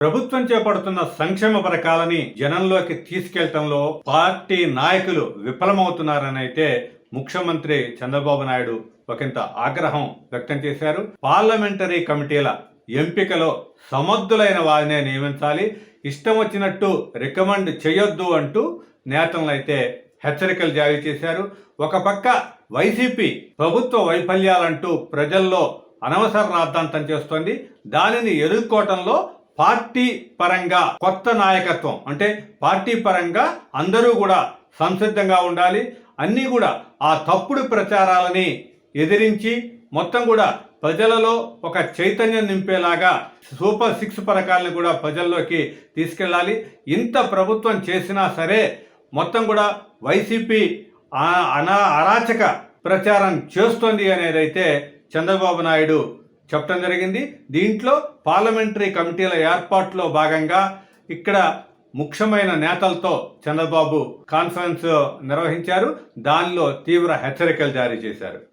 ప్రభుత్వం చేపడుతున్న సంక్షేమ పథకాలని జనంలోకి తీసుకెళ్ళటంలో పార్టీ నాయకులు విఫలమవుతున్నారనైతే ముఖ్యమంత్రి చంద్రబాబు నాయుడు ఒకంత ఆగ్రహం వ్యక్తం చేశారు. పార్లమెంటరీ కమిటీల ఎంపికలో సమర్థులైన వారినే నియమించాలి. ఇష్టం వచ్చినట్టు రికమెండ్ చేయొద్దు అంటూ నేతలను అయితే హెచ్చరికలు జారీ చేశారు. ఒక పక్క వైసీపీ ప్రభుత్వ వైఫల్యాలంటూ ప్రజల్లో అనవసర రాద్ధాంతం చేస్తోంది. దానిని ఎదుర్కోవటంలో పార్టీ పరంగా కొత్త నాయకత్వం అంటే పార్టీ పరంగా అందరూ కూడా సంసిద్ధంగా ఉండాలి. అన్నీ కూడా ఆ తప్పుడు ప్రచారాలని ఎదిరించి మొత్తం కూడా ప్రజలలో ఒక చైతన్యం నింపేలాగా సూపర్ సిక్స్ పథకాలను కూడా ప్రజల్లోకి తీసుకెళ్ళాలి. ఇంత ప్రభుత్వం చేసినా సరే మొత్తం కూడా వైసీపీ అనా అరాచక ప్రచారం చేస్తోంది అనేదైతే చంద్రబాబు నాయుడు చెప్పడం జరిగింది. దీంట్లో పార్లమెంటరీ కమిటీల ఏర్పాటులో భాగంగా ఇక్కడ ముఖ్యమైన నేతలతో చంద్రబాబు కాన్ఫరెన్స్ నిర్వహించారు. దానిలో తీవ్ర హెచ్చరికలు జారీ చేశారు.